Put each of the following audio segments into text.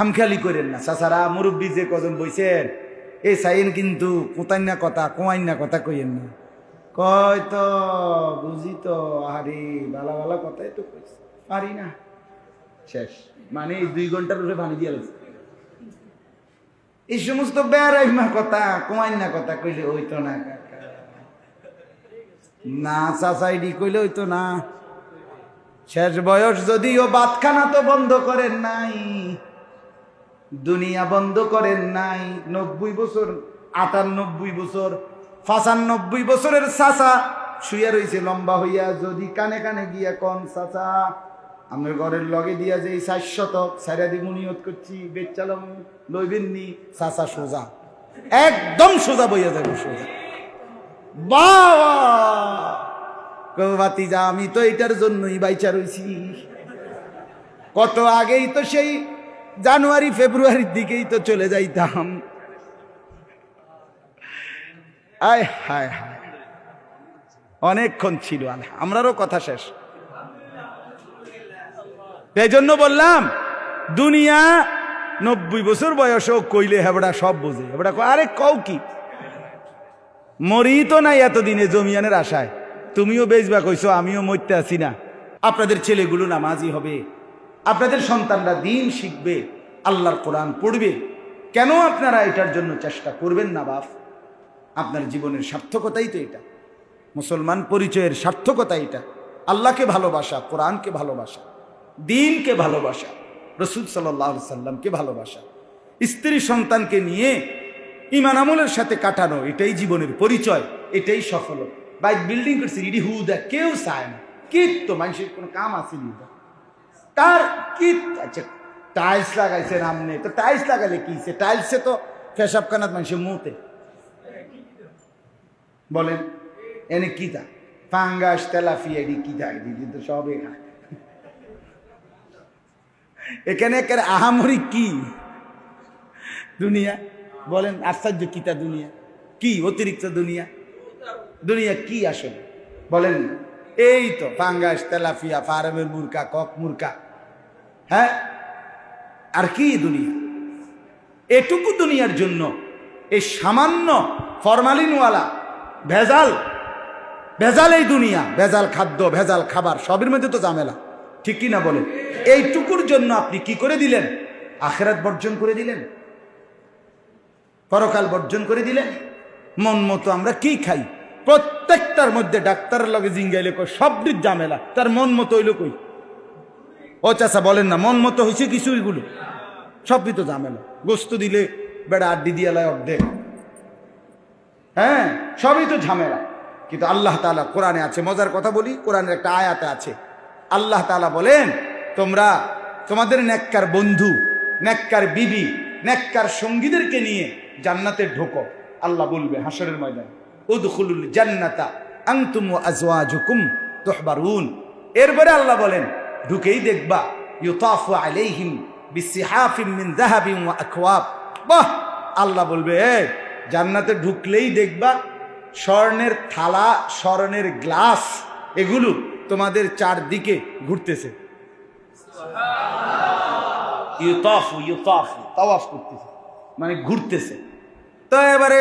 খামখেয়ালি করেন না। চাচারা, মুরব্বী যে কজন বইছেন, এই সাইন কিন্তু কোথায় না কথা, কোয়াইন না কথা কইেন না। কয় তো, বুঝি তো আরে বালা বালা কথাই তো কইছে। পারি না। শেষ। মানে দুই ঘণ্টার উপরে পানি দিয়ে এই সমস্ত বেড়াইমা কথা, কোয়াইন না কথা কইলে হইতো না না চাচাইডি কইলে হইতো না। শেষ বয়স যদিও বাতখানা তো বন্ধ করেন নাই। দুনিয়া বন্ধ করেন নাই। নব্বই বছর, আটানব্বই বছর, পঁচানব্বই বছরের চাচা শুয়ে রয়েছে লম্বা হইয়া যদি কানে কানে গিয়া কন চাচা, আমার ঘরের লগে দিয়া যে ষাট শতক, সাইরা করছি, বেচালাম লইবেননি চাচা সোজা। একদম সোজা বইয়া যাবে সোজা। বাবা! বাতি যা আমি তো এটার জন্যই বাইচা রইছি। কত আগেই তো সেই জানুয়ারি, ফেব্রুয়ারির দিকেই তো চলে যাইতাম। আয়, হায় হায়। অনেকক্ষণ ছিল আমরারও কথা শেষ। এই জন্য বললাম, দুনিয়া নব্বই বছর বয়সেও কইলে হেবড়া সব বোঝে। হেবড়া আরে কও কি? মরি তো নাই এতদিনে জমিয়ানের আশায়। তুমিও বেচবা কইছো, আমিও মরতে আছি না আপনাদের ছেলেগুলো নামাজি হবে। আপনাদের সন্তানরা দিন শিখবে, আল্লাহর কোরআন পড়বে। কেন আপনারা এটার জন্য চেষ্টা করবেন না, বাপ? আপনার জীবনের সার্থকতাই তো এটা। মুসলমান পরিচয়ের সার্থকতা এটা। আল্লাহকে ভালোবাসা, কোরআনকে ভালোবাসা, দিনকে ভালোবাসা, রসুল সাল্লাহ সাল্লামকে ভালোবাসা। স্ত্রী সন্তানকে নিয়ে ইমান আমলের সাথে কাটানো, এটাই জীবনের পরিচয়, এটাই সফল বাইক বিল্ডিং করছে, ইডি হুদা কেউ চায় না। তো মানুষের কোনো কাম আসেনি তার কি আচ্ছা টাইলস লাগাইছে নামনে তো টাইলস লাগালে কি সে? টাইলসে তো ফেসাব কানাত মানুষের মুতে। বলেন, এনে কি তা? ফাঙ্গাস, তেলাফি, এডি, কি তা? এডি তো সবে খায়। এখানে একের আহামরি কি? দুনিয়া? বলেন, আশ্চর্য কিতা দুনিয়া? কি অতিরিক্ত দুনিয়া? দুনিয়া কি আসলে? বলেন এই তো পাঙ্গাস তেলাফিয়া, ফার্মের মুরকা কক মুরকা হ্যাঁ? আর কি দুনিয়া? এটুকু দুনিয়ার জন্য এই সামান্য ফরমালিনওয়ালা, ভেজাল ভেজাল এই দুনিয়া, ভেজাল খাদ্য, ভেজাল খাবার, সবের মধ্যে তো ঝামেলা, ঠিক কি না বলেন? এইটুকুর জন্য আপনি কি করে দিলেন? আখেরাত বর্জন করে দিলেন? পরকাল বর্জন করে দিলেন? মন মতো আমরা কি খাই? প্রত্যেকটার মধ্যে ডাক্তারের লগে জিঙ্গাইলে কই সবটির ঝামেলা। তার মন মতো হইল কই? ও চাষা বলেন না, মন মতো হয়েছে কিছু এগুলো সবই তো ঝামেলা। গোস্ত দিলে বেড়া আড্ডি দিয়ে লয় অর্ধেক। হ্যাঁ সবই তো ঝামেলা। কিন্তু আল্লাহ তালা কোরআনে আছে, মজার কথা বলি, কোরআনের একটা আয়াতে আছে। আল্লাহ তালা বলেন, তোমরা তোমাদের নেককার বন্ধু নেককার বিবি নেককার সঙ্গীদেরকে নিয়ে জান্নাতে ঢোকো। আল্লাহ বলবে হাসরের ময়দানে। উদখুলুল জান্নাতা আনতুম ওয়া আজওয়াজুকুম তুহবারুন। এরপরে আল্লাহ বলেন ঢুকেই দেখবা ইউতাফু আলাইহিম বিসিহাফিম মিন যাহাবিন ওয়া আকওয়াব। বাহ! আল্লাহ বলবে জান্নাতে ঢুকলেই দেখবা স্বর্ণের থালা স্বর্ণের গ্লাস এগুলো তোমাদের চারদিকে ঘুরতেছে। ইউতাফু ইউতাফু। তাওয়াফ করতেছে। মানে ঘুরতেছে। তো এবারে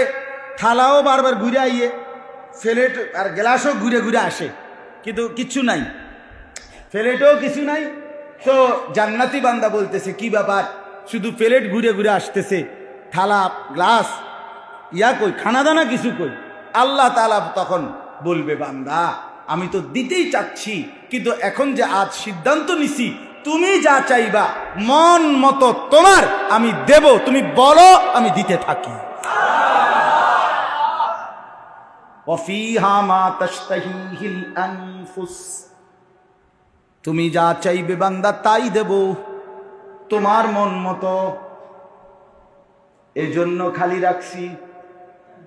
থালাও বারবার ঘুরে আইয়ে, ফ্লেট আর গ্লাসও ঘুরে ঘুরে আসে, কিন্তু কিচ্ছু নাই। ফ্লেটও কিছু নাই। তো জান্নাতি বান্দা বলতেছে, কি ব্যাপার? শুধু প্লেট ঘুরে ঘুরে আসতেছে, থালা, গ্লাস, ইয়া কই খানা দানা কিছু কই? আল্লাহ তালা তখন বলবে, বান্দা, আমি তো দিতেই চাচ্ছি, কিন্তু এখন যে আজ সিদ্ধান্ত নিছি, তুমি যা চাইবা, মন মতো তোমার আমি দেব, তুমি বলো, আমি দিতে থাকি। তুমি যা চাইবে বান্দা তাই দেব। তোমার মন মতো। এজন্য খালি রাখছি।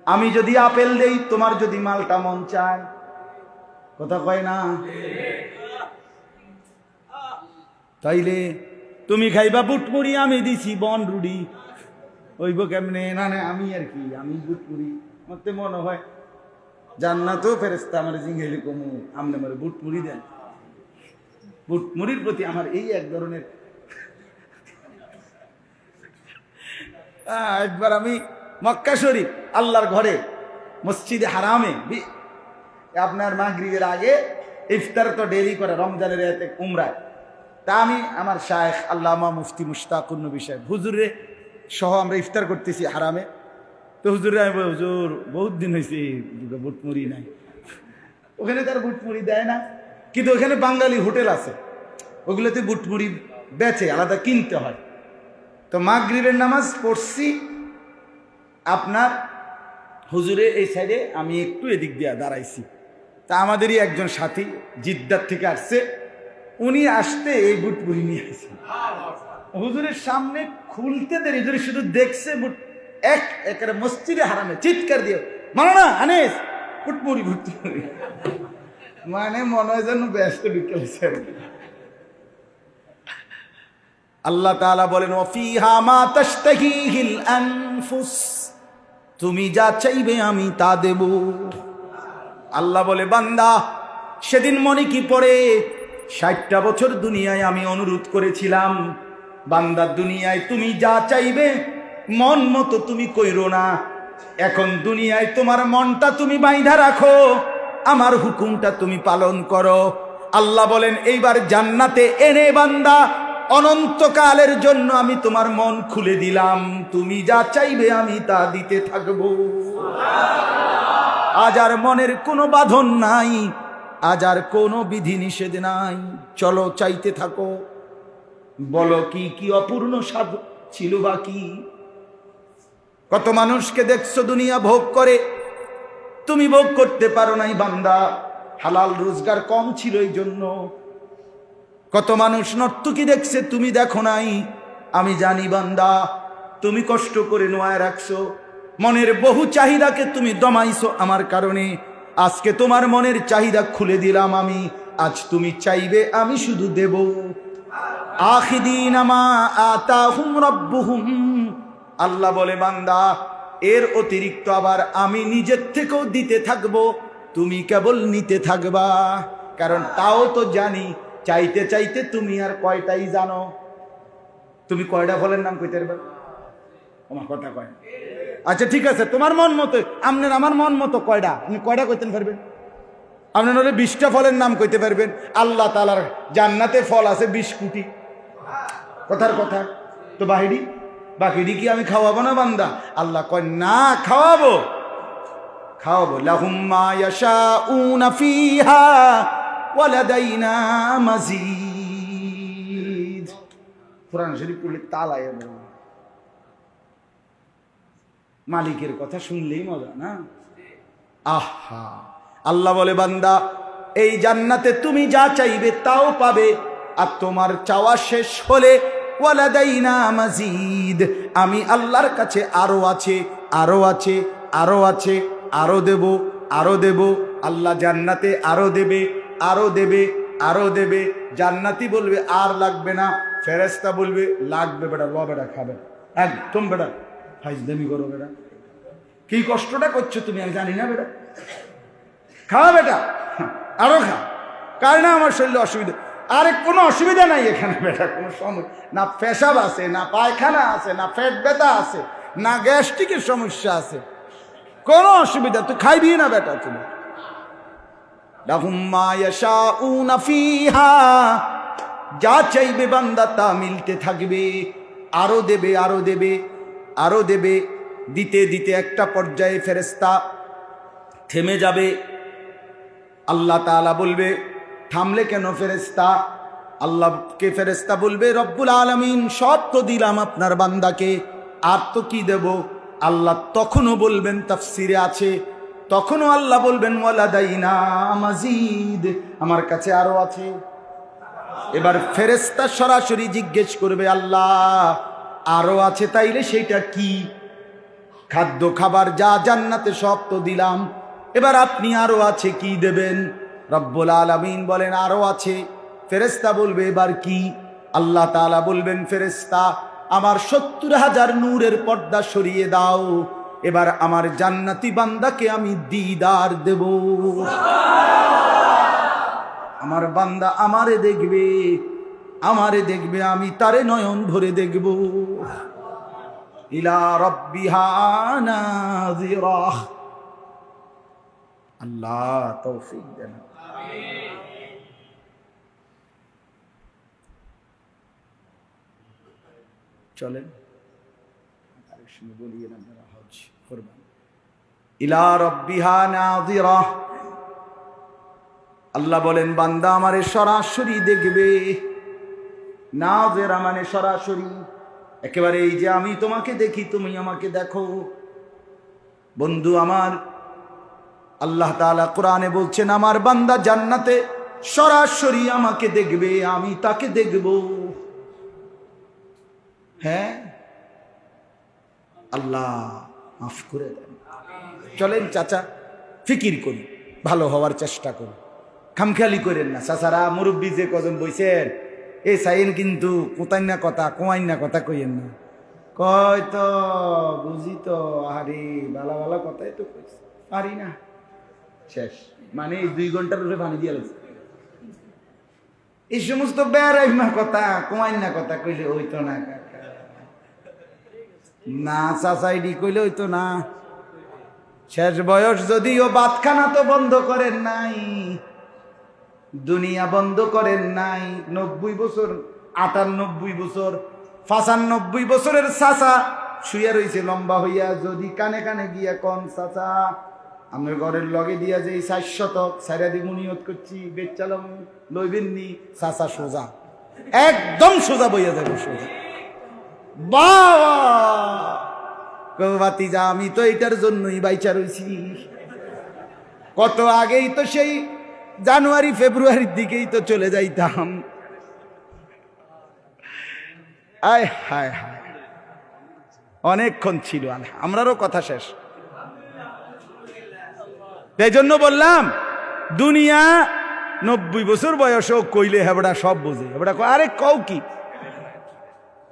আমি যদি আপেল দেই, তোমার যদি মালটা মন চায়। কথা কয় না? তাইলে তুমি খাইবা বুটপুরি আমি দিছি বন রুডি। ওইব কেমনে? না না, আমি আর কি, আমি বুটপুরি মতে মনে হয় জান্নাতও ফেরেস্তা আমার জিঙ্গেলি কমু, আমনে আমার বুটপুরি দেন। বুটমুড়ির প্রতি আমার এই এক ধরনের একবার আমি মক্কা শরীফ, আল্লাহর ঘরে, মসজিদে হারামে আপনার মাগরিবের আগে ইফতার তো দেরি করে, রমজানের এতে উমরায়। তা আমি আমার শায়েখ আল্লামা মুফতি মুশতাকুর নবী সাহেব, হুজুরে সহ আমরা ইফতার করতেছি হারামে। তো হুজুরে আমি হুজুর বহুত দিন হয়েছে বুট মুড়ি নাই। ওখানে তার বুট মুড়ি দেয় না। কিন্তু ওখানে বাঙালি হোটেল আছে। ওগুলোতে বুট মুড়ি বেচে আলাদা কিনতে হয়। তো মাগরিবের নামাজ পড়ছি। আপনার হুজুরে এই সাইডে আমি একটু এদিক দিয়ে দাঁড়াইছি। তা আমাদেরই একজন সাথী জিদ্দার থেকে আসছে। উনি আসতে এই বুট মুড়ি নিয়ে আসছে হুজুরের সামনে খুলতে দেরি হুজুরে শুধু দেখছে বুট এক একেবারে মসজিদে হারামে চিৎকার দিয়ে মানে না আনেস ফুটমুড়ি ফুটমুড়ি মানে মনে হয় যেন ব্যস্ত বিকেলেছে আল্লাহ তাআলা বলেন ওফিহা মা তাশতাহিহিল আনফুস তুমি যা চাইবে আমি তা দেব। আল্লাহ বলে বান্দা সেদিন মনে কি পড়ে? ষাটটা বছর দুনিয়ায় আমি অনুরোধ করেছিলাম বান্দা দুনিয়ায় তুমি যা চাইবে মন মতো তুমি কইরো না। এখন দুনিয়ায় তোমার মনটা তুমি বাইধা রাখো, আমার হুকুমটা তুমি পালন করো। আল্লাহ বলেন, এইবার জান্নাতে এনে বান্দা, অনন্তকালের জন্য আমি তোমার মন খুলে দিলাম। তুমি যা চাইবে আমি তা দিতে থাকব। আজ আর মনের কোনো বাঁধন নাই, আজ আর কোনো বিধি নিষেধ নাই। চলো চাইতে থাকো। বলো কি কি অপূর্ণ সাধ ছিল বা কি? কত মানুষকে দেখছ দুনিয়া ভোগ করে? তুমি ভোগ করতে পারো নাই বান্দা। হালাল রোজগার কম ছিল এই জন্য কত মানুষ নর্তকী দেখছে, তুমি দেখো নাই। আমি জানি বান্দা, তুমি কষ্ট করে নোয়ায় রাখছো। মনের বহু চাহিদাকে তুমি দমাইছো আমার কারণে। আজকে তোমার মনের চাহিদা খুলে দিলাম আমি। আজ তুমি চাইবে আমি শুধু দেব। আখিদিন আমা আতাহুম রব্বুহুম। আল্লাহ বলে, বান্দা, এর অতিরিক্ত আবার আমি নিজের থেকেও দিতে থাকব, তুমি কেবল নিতে থাকবা। কারণ তাও তো জানি, চাইতে চাইতে তুমি আর কয়টাই জানো। তুমি কয়টা ফলের নাম কইতে পারবে? আমার কথা কয় আচ্ছা ঠিক আছে, তোমার মন মতো, আপনার আমার মন মতো কয়টা আপনি কয়টা কইতেন পারবেন? আপনার হলে বিশটা ফলের নাম কইতে পারবেন। আল্লাহ তালার জান্নাতে ফল আছে বিশ কোটি। কথার কথা। তো বাহিরি। বাকিটি কি আমি খাওয়াবো না বান্দা? আল্লাহ কয়, না, খাওয়াবো। খাওয়াবো। লাহুম মা ইয়াশাউনা ফিহা ওয়ালাদাইনা মাজিদ। শরীফ পড়লে তালায় মালিকের কথা শুনলেই মজা, না? আহা! আল্লাহ বলে, বান্দা, এই জান্নাতে তুমি যা চাইবে তাও পাবে, আর তোমার চাওয়া শেষ হলে আমি আল্লাহর কাছে আরও আছে আরও আছে আরও আছে, আরও দেব আরও দেব। আল্লাহ জান্নাতে আরও দেবে আরও দেবে আরও দেবে। জান্নাতি বলবে, আর লাগবে না। ফেরেস্তা বলবে, লাগবে বেটা, ল বেটা, খাবে। একদম বেটা। ফাইজদামি করো বেটা। কি কষ্টটা করছ তুমি, আমি জানি না বেটা। খাওয়া বেটা। আরও খা। কার না আমার শরীরে অসুবিধা? আরে কোনো অসুবিধা নাই এখানে বেটা, কোনো সমস্যা না পেশাব আছে, না পায়খানা আছে, না পেট ব্যথা আছে, না গ্যাস্ট্রিকের সমস্যা আছে। কোনো অসুবিধা, তুই খাইবি না বেটা তুমি। যা চাইবে বান্দা তা মিলতে থাকবে। আরও দেবে আরও দেবে আরও দেবে। দিতে দিতে একটা পর্যায়ে ফেরেস্তা থেমে যাবে। আল্লাহ তাআলা বলবে থামলে কেন ফেরেস্তা আল্লাহকে ফেরেস্তা বলবে, রব্বুল আলমিন, সব তো দিলাম আপনার বান্দাকে, আর তো কি দেব? আল্লাহ তখনও বলবেন, তাফসিরে আছে। তখনও আল্লাহ বলবেন মাজিদ। আমার কাছে আরও আছে। এবার ফেরেস্তা সরাসরি জিজ্ঞেস করবে, আল্লাহ, আরও আছে তাইলে সেইটা কি? খাদ্য, খাবার, যা জান্নাতে সব তো দিলাম, এবার আপনি আরও আছে কি দেবেন? রব্বুল আলামিন বলেন, আরও আছে। ফেরেস্তা বলবে, এবার কি? আল্লাহ তাআলা বলবেন ফেরেস্তা আমার সত্তর হাজার নূরের পর্দা সরিয়ে দাও। এবার আমার জান্নাতি বান্দাকে আমি দিদার দেব। আমার বান্দা আমারে দেখবে আমারে দেখবে, আমি তারে নয়ন ভরে দেখব। ইলা রব্বিহা নাযিরা। আল্লাহ তৌফিক দেন। চলেন। ইলা রব্বিহা আল্লাহ বলেন, বান্দা আমারে সরাসরি দেখবে। নাযিরা মানে সরাসরি। একেবারে এই যে আমি তোমাকে দেখি, তুমি আমাকে দেখো। বন্ধু আমার আল্লাহ তাআলা কোরআনে বলছেন, আমার বান্দা জান্নাতে সরাসরি আমাকে দেখবে, আমি তাকে দেখব। হ্যাঁ? আল্লাহ মাফ করে দেন। চলেন চাচা, ফিকির করি, ভালো হওয়ার চেষ্টা করি। খামখেয়ালি করেন না। চাচারা, মুরব্বী যে কজন বইছেন এই সাইন কিন্তু কোথায় না কথা, কোয়াইন না কথা কইেন না। কয় তো, বুঝি তো আরে ভালো ভালো কথাই তো কইছে। পারি না। শেষ। মানে এই দুই ঘণ্টার উপরে পানি দিয়ে লাগছে এই সমস্ত বেড়াইমা কথা কোয়াইন না কথা কইলে হইতো না না চাচাইডি কইলে হইতো না। শেষ বয়স যদিও বাতখানা তো বন্ধ করেন নাই, দুনিয়া বন্ধ করেন নাই, নব্বই বছর, আটানব্বই বছর, পাঁচানব্বই বছরের চাচা শুয়ে রয়েছে লম্বা হইয়া যদি কানে কানে গিয়া কন, চাচা। আমার ঘরের লগে দিয়া যে ষাট শতক সাইরা দি মুনিয়ত করছি বেচালাম লইবেননি চাচা সোজা। একদম সোজা বইয়া যাবে, সোজা। বাবা বাতি যা আমি তো এটার জন্যই বাইচা রইছি। কত আগেই তো সেই জানুয়ারি, ফেব্রুয়ারির দিকেই তো চলে যাইতাম। আয়, হায় হায়। অনেকক্ষণ ছিল আমরারও কথা শেষ। এই জন্য বললাম, দুনিয়া নব্বই বছর বয়সেও কইলে হেবড়া সব বোঝে। হেবড়া আরে কও কি?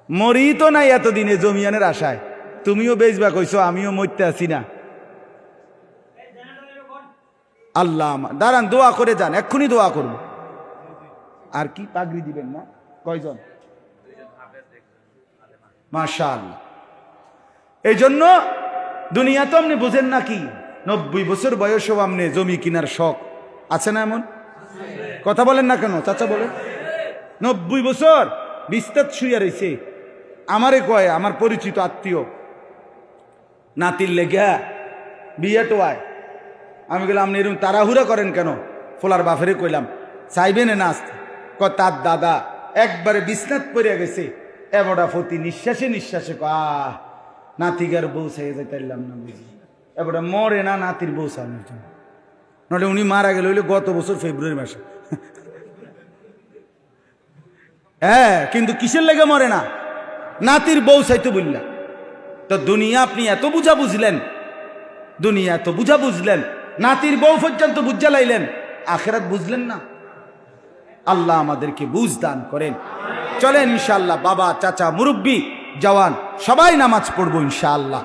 মরি তো নাই এতদিনে জমিয়ানের আশায়। তুমিও বেচবা কইছো, আমিও মরতে আছি না। আল্লাহ দাঁড়ান, দোয়া করে যান, এক্ষুনি দোয়া করুন আর কি পাগড়ি দিবেন না? কয়জন? মাশাল এই জন্য দুনিয়া তো আপনি বুঝেন না কি? নব্বই বছর বয়সেও আপনি জমি কিনার শখ। আছে না এমন? কথা বলেন না কেন? চাচা বলেন। নব্বই বছর বিস্তার শুয়ে রয়েছে। আমারে কয়, আমার পরিচিত আত্মীয়। নাতির লেগে বিয়ে টোয়ায়। আমি গেলাম আপনি এরকম তাড়াহুড়া করেন কেন? ফোলার বাফেরে কইলাম, চাইবেন না আসতে। ক তার দাদা একবারে বিছনাত পড়ে গেছে। এবড়া ফতি নিঃশ্বাসে নিঃশ্বাসে ক আহ নাতিগার বউ সাইয়ে যাইতাম না বুঝি। এবড়া মরে না নাতির বউ সামনের জন্য উনি মারা গেল হইলে গত বছর ফেব্রুয়ারি মাসে। হ্যাঁ কিন্তু কিসের লেগে মরে না? নাতির বউ চাইতে বললা। তো দুনিয়া আপনি এত বুঝা বুঝলেন, দুনিয়া এত বুঝা বুঝলেন, নাতির বউ পর্যন্ত বুঝা লাইলেন, আখেরাত বুঝলেন না? আল্লাহ আমাদেরকে বুঝ দান করেন। চলেন ইনশাল্লাহ বাবা, চাচা, মুরব্বী, জওয়ান, সবাই নামাজ পড়ব ইনশাআল্লাহ।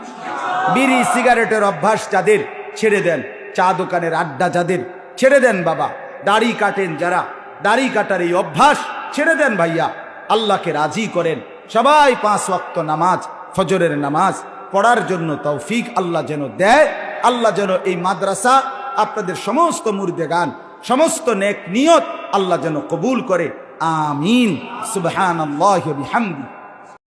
বিড়ি সিগারেটের অভ্যাস যাদের, ছেড়ে দেন। চা দোকানের আড্ডা যাদের, ছেড়ে দেন বাবা। দাড়ি কাটেন যারা, দাড়ি কাটার এই অভ্যাস ছেড়ে দেন ভাইয়া। আল্লাহকে রাজি করেন। সবাই পাঁচ ওয়াক্ত নামাজ, ফজরের নামাজ পড়ার জন্য তৌফিক আল্লাহ যেন দেয়। আল্লাহ যেন এই মাদ্রাসা আপনাদের সমস্ত মুর্দে গান, সমস্ত নেক নিয়ত আল্লাহ যেন কবুল করে। আমিন। সুবহান আল্লাহ বিহামদি।